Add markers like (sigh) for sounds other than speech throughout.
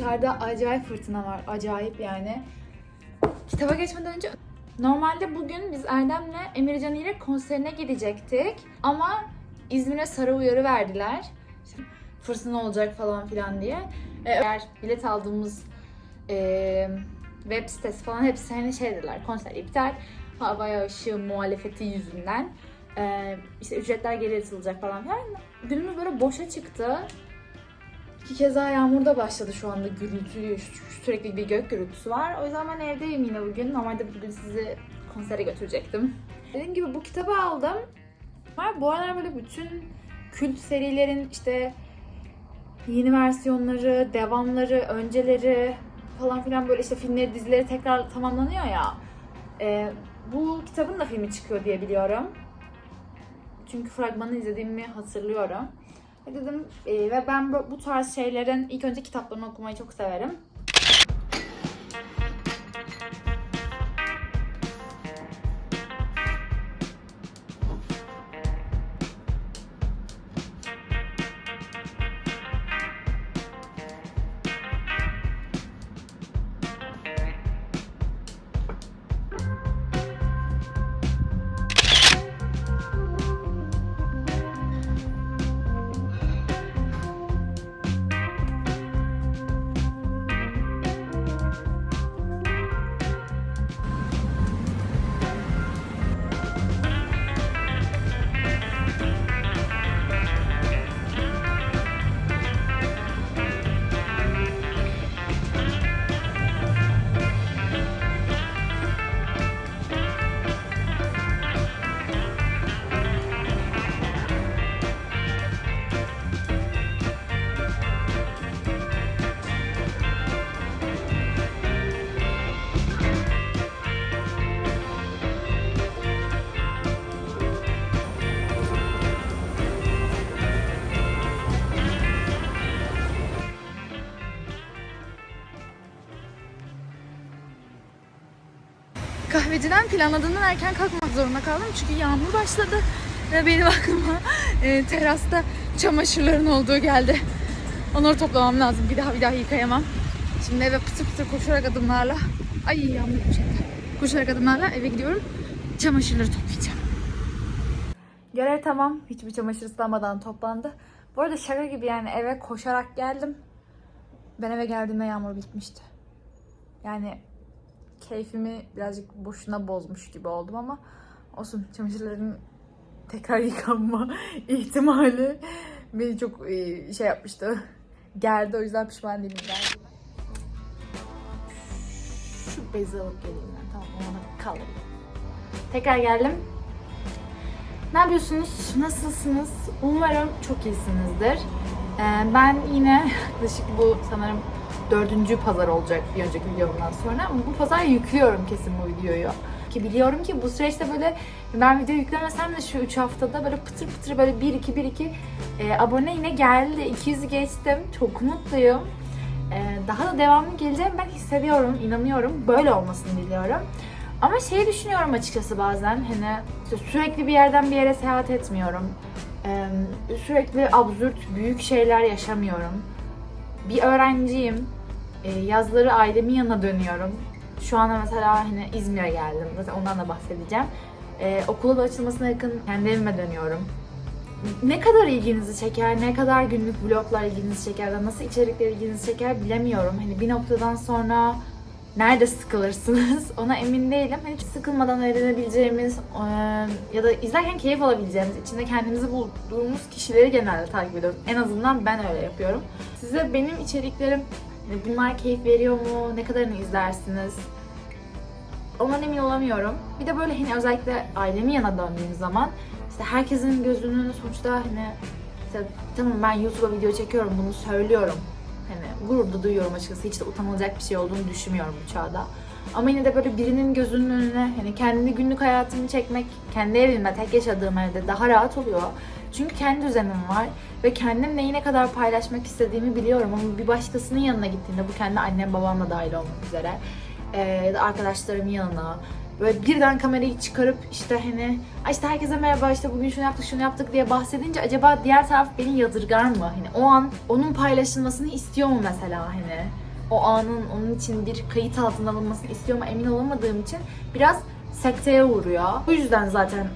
Dışarıda acayip fırtına var. Acayip yani. Kitaba geçmeden önce normalde bugün biz Erdem'le Emircan ile konserine gidecektik. Ama İzmir'e sarı uyarı verdiler. Fırtına olacak falan filan diye. E, eğer bilet aldığımız e, web sitesi falan hepsi hani şey dediler konser iptal. Hava yağışı muhalefeti yüzünden. E, işte ücretler geri atılacak falan filan. Günümüz böyle boşa çıktı. İki kez daha yağmur da başladı şu anda gürültülü, sü- sürekli bir gök gürültüsü var. O yüzden ben evdeyim yine bugün. Normalde bugün sizi konsere götürecektim. Dediğim gibi bu kitabı aldım. Var bu aralar böyle bütün kült serilerin işte yeni versiyonları, devamları, önceleri falan filan böyle işte filmleri, dizileri tekrar tamamlanıyor ya. Ee, bu kitabın da filmi çıkıyor diye biliyorum. Çünkü fragmanı izlediğimi hatırlıyorum. Dedim e, ve ben bu, bu tarz şeylerin ilk önce kitaplarını okumayı çok severim. Kahveciden planladığımdan erken kalkmak zorunda kaldım çünkü yağmur başladı ve benim (laughs) aklıma e, terasta çamaşırların olduğu geldi. Onları toplamam lazım. Bir daha bir daha yıkayamam. Şimdi eve pıtır pıtır koşarak adımlarla ay yağmur çekti. Koşarak adımlarla eve gidiyorum. Çamaşırları toplayacağım. Görev tamam. Hiçbir çamaşır ıslanmadan toplandı. Bu arada şaka gibi yani eve koşarak geldim. Ben eve geldiğimde yağmur bitmişti. Yani keyfimi birazcık boşuna bozmuş gibi oldum ama olsun çamaşırların tekrar (laughs) yıkanma ihtimali beni çok e, şey yapmıştı. Gerdi o yüzden pişman değilim gerdi. Şu bezi alıp geleyim ben tamam ona kalayım. Tekrar geldim. Ne yapıyorsunuz? Nasılsınız? Umarım çok iyisinizdir. Ee, ben yine (laughs) yaklaşık bu sanırım dördüncü pazar olacak bir önceki videomdan sonra. Ama bu pazar yüklüyorum kesin bu videoyu. Ki biliyorum ki bu süreçte böyle ben video yüklemesem de şu 3 haftada böyle pıtır pıtır böyle 1-2-1-2 e, abone yine geldi. 200'ü geçtim. Çok mutluyum. E, daha da devamlı geleceğim ben hissediyorum, inanıyorum. Böyle olmasını diliyorum. Ama şeyi düşünüyorum açıkçası bazen hani işte sürekli bir yerden bir yere seyahat etmiyorum. Ee, sürekli absürt büyük şeyler yaşamıyorum. Bir öğrenciyim. Ee, yazları ailemin yanına dönüyorum. Şu anda mesela hani İzmir'e geldim. Zaten ondan da bahsedeceğim. Ee, okulun açılmasına yakın kendi evime dönüyorum. Ne kadar ilginizi çeker, ne kadar günlük vloglar ilginizi çeker nasıl içerikler ilginizi çeker bilemiyorum. Hani bir noktadan sonra nerede sıkılırsınız (laughs) ona emin değilim. Hani sıkılmadan öğrenebileceğimiz e, ya da izlerken keyif alabileceğimiz, içinde kendimizi bulduğumuz kişileri genelde takip ediyorum. En azından ben öyle yapıyorum. Size benim içeriklerim bunlar keyif veriyor mu? Ne kadarını izlersiniz? Ondan emin olamıyorum. Bir de böyle hani özellikle ailemin yana döndüğüm zaman işte herkesin gözünün sonuçta hani işte, tamam ben YouTube'a video çekiyorum bunu söylüyorum. Hani gurur da duyuyorum açıkçası. Hiç de utanılacak bir şey olduğunu düşünmüyorum bu çağda. Ama yine de böyle birinin gözünün önüne hani kendi günlük hayatımı çekmek, kendi evimde, tek yaşadığım evde daha rahat oluyor. Çünkü kendi düzenim var ve kendim neyi ne kadar paylaşmak istediğimi biliyorum ama bir başkasının yanına gittiğinde bu kendi annem babamla dahil olmak üzere ya da arkadaşlarımın yanına böyle birden kamerayı çıkarıp işte hani "Ay işte herkese merhaba işte bugün şunu yaptık şunu yaptık diye bahsedince acaba diğer taraf beni yadırgar mı? Hani o an onun paylaşılmasını istiyor mu mesela hani? O anın onun için bir kayıt altına alınmasını istiyor mu emin olamadığım için biraz sekteye uğruyor. Bu yüzden zaten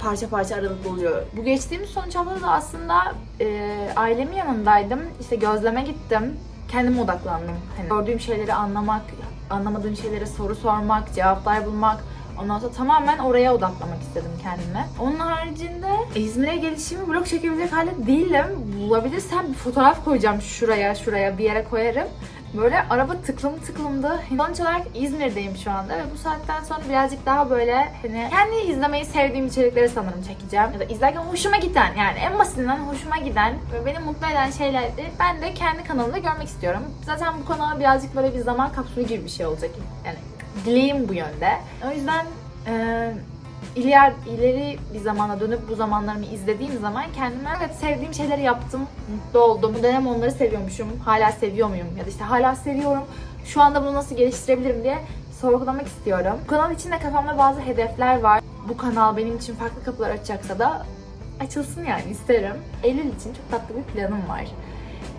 parça parça aralıklı oluyor. Bu geçtiğimiz sonuç haftada da aslında e, ailemin yanındaydım. İşte gözleme gittim. Kendime odaklandım. Hani gördüğüm şeyleri anlamak, anlamadığım şeylere soru sormak, cevaplar bulmak. Ondan sonra tamamen oraya odaklamak istedim kendime. Onun haricinde İzmir'e gelişimi vlog çekebilecek halde değilim. Bulabilirsem bir fotoğraf koyacağım şuraya, şuraya bir yere koyarım. Böyle araba tıklım tıklımdı. Sonuç olarak İzmir'deyim şu anda ve bu saatten sonra birazcık daha böyle hani kendi izlemeyi sevdiğim içerikleri sanırım çekeceğim. Ya da izlerken hoşuma giden yani en basitinden hoşuma giden ve beni mutlu eden şeylerdi. Ben de kendi kanalımda görmek istiyorum. Zaten bu kanal birazcık böyle bir zaman kapsülü gibi bir şey olacak. Yani dileğim bu yönde. O yüzden iler, ileri bir zamana dönüp bu zamanlarımı izlediğim zaman kendime evet sevdiğim şeyleri yaptım, mutlu oldum. Bu dönem onları seviyormuşum, hala seviyor muyum ya da işte hala seviyorum. Şu anda bunu nasıl geliştirebilirim diye sorgulamak istiyorum. Bu kanal içinde kafamda bazı hedefler var. Bu kanal benim için farklı kapılar açacaksa da açılsın yani isterim. Eylül için çok tatlı bir planım var.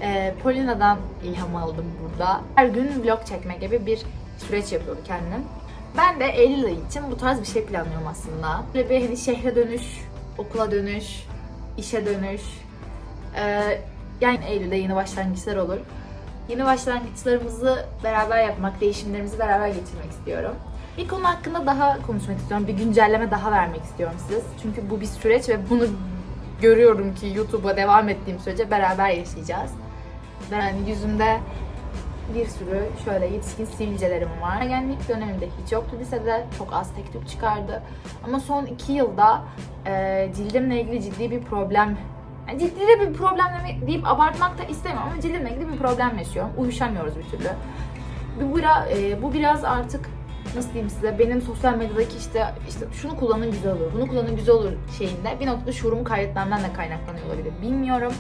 Ee, Polina'dan ilham aldım burada. Her gün vlog çekme gibi bir süreç yapıyordu kendim. Ben de Eylül ayı için bu tarz bir şey planlıyorum aslında. Böyle bir hani şehre dönüş, okula dönüş, işe dönüş. Ee, yani Eylül'de yeni başlangıçlar olur. Yeni başlangıçlarımızı beraber yapmak, değişimlerimizi beraber geçirmek istiyorum. Bir konu hakkında daha konuşmak istiyorum. Bir güncelleme daha vermek istiyorum siz. Çünkü bu bir süreç ve bunu görüyorum ki YouTube'a devam ettiğim sürece beraber yaşayacağız. Ben yüzümde bir sürü şöyle yetişkin sivilcelerim var. Ergenlik döneminde hiç yoktu lisede. Çok az tek tük çıkardı. Ama son iki yılda e, cildimle ilgili ciddi bir problem yani ciddi de bir problem deyip abartmak da istemiyorum ama cildimle ilgili bir problem yaşıyorum. Uyuşamıyoruz bir türlü. Bu, biraz, bu biraz artık nasıl diyeyim size benim sosyal medyadaki işte işte şunu kullanın güzel olur, bunu kullanın güzel olur şeyinde bir noktada şuurumu kaybetmemden de kaynaklanıyor olabilir. Bilmiyorum.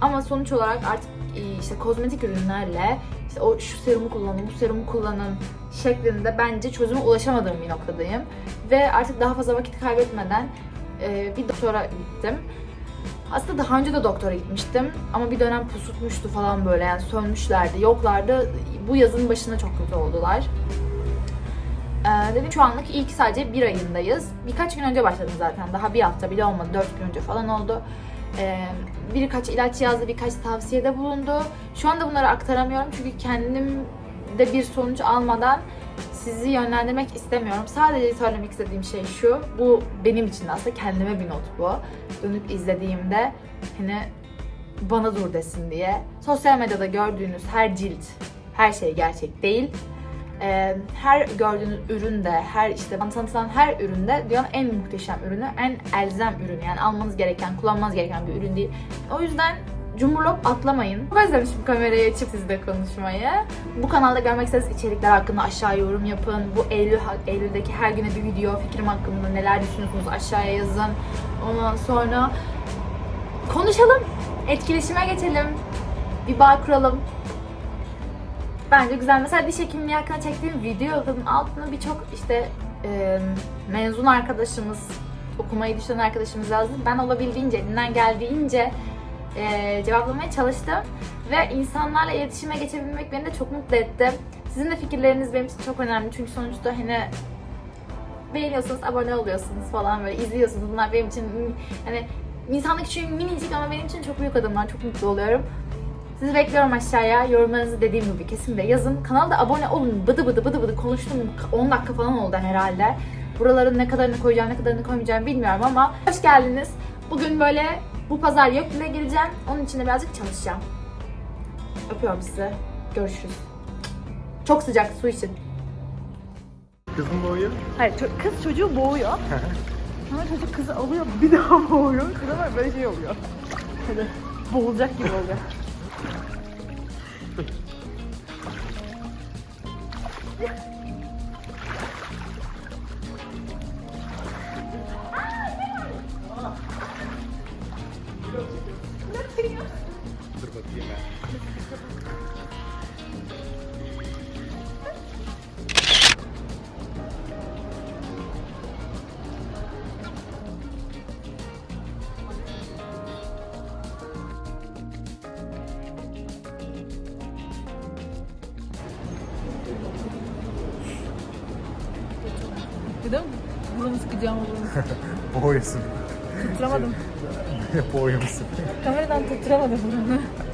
Ama sonuç olarak artık e, işte kozmetik ürünlerle işte o şu serumu kullanın, bu serumu kullanın şeklinde bence çözüme ulaşamadığım bir noktadayım. Ve artık daha fazla vakit kaybetmeden e, bir doktora gittim. Aslında daha önce de doktora gitmiştim ama bir dönem pusutmuştu falan böyle yani sönmüşlerdi, yoklardı. Bu yazın başına çok kötü oldular. Ee, dedim şu anlık ilk sadece bir ayındayız. Birkaç gün önce başladım zaten. Daha bir hafta bile olmadı. Dört gün önce falan oldu. Ee, birkaç ilaç yazdı, birkaç tavsiyede bulundu. Şu anda bunları aktaramıyorum çünkü kendim de bir sonuç almadan sizi yönlendirmek istemiyorum. Sadece söylemek istediğim şey şu. Bu benim için aslında kendime bir not bu. Dönüp izlediğimde hani bana dur desin diye. Sosyal medyada gördüğünüz her cilt, her şey gerçek değil. Ee, her gördüğünüz üründe, her işte tanıtılan her üründe dünyanın en muhteşem ürünü, en elzem ürünü. Yani almanız gereken, kullanmanız gereken bir ürün değil. O yüzden cumburlop atlamayın. Çok özlemişim kamerayı açıp sizle konuşmayı. Bu kanalda görmek istediğiniz içerikler hakkında aşağı yorum yapın. Bu Eylül, Eylül'deki her güne bir video fikrim hakkında neler düşünüyorsunuz aşağıya yazın. Ondan sonra konuşalım, etkileşime geçelim, bir bağ kuralım. Bence güzel. Mesela diş hekimliği hakkında çektiğim videonun altına birçok işte e, mezun arkadaşımız, okumayı düşünen arkadaşımız yazdı. Ben olabildiğince, elinden geldiğince e, cevaplamaya çalıştım. Ve insanlarla iletişime geçebilmek beni de çok mutlu etti. Sizin de fikirleriniz benim için çok önemli. Çünkü sonuçta hani beğeniyorsunuz, abone oluyorsunuz falan böyle izliyorsunuz. Bunlar benim için hani insanlık için minicik ama benim için çok büyük adımlar. Çok mutlu oluyorum. Sizi bekliyorum aşağıya. Yorumlarınızı dediğim gibi kesinlikle yazın. Kanalda abone olun. Bıdı bıdı bıdı bıdı konuştum. 10 dakika falan oldu herhalde. Buraların ne kadarını koyacağım, ne kadarını koymayacağım bilmiyorum ama hoş geldiniz. Bugün böyle bu pazar Yökbül'e gireceğim. Onun için de birazcık çalışacağım. Öpüyorum sizi. Görüşürüz. Çok sıcak su için. Kızın boyu. Hayır kız çocuğu boğuyor. Sonra çocuk kızı alıyor bir daha boğuyor. Sonra böyle şey oluyor. Böyle boğulacak gibi oluyor. Dur bakayım ben. Değil mi? Burunu sıkacağım o burunu. Boğuyorsun. Tutturamadım. (laughs) Boğuyorsun. Kameradan tutturamadım burunu. (laughs)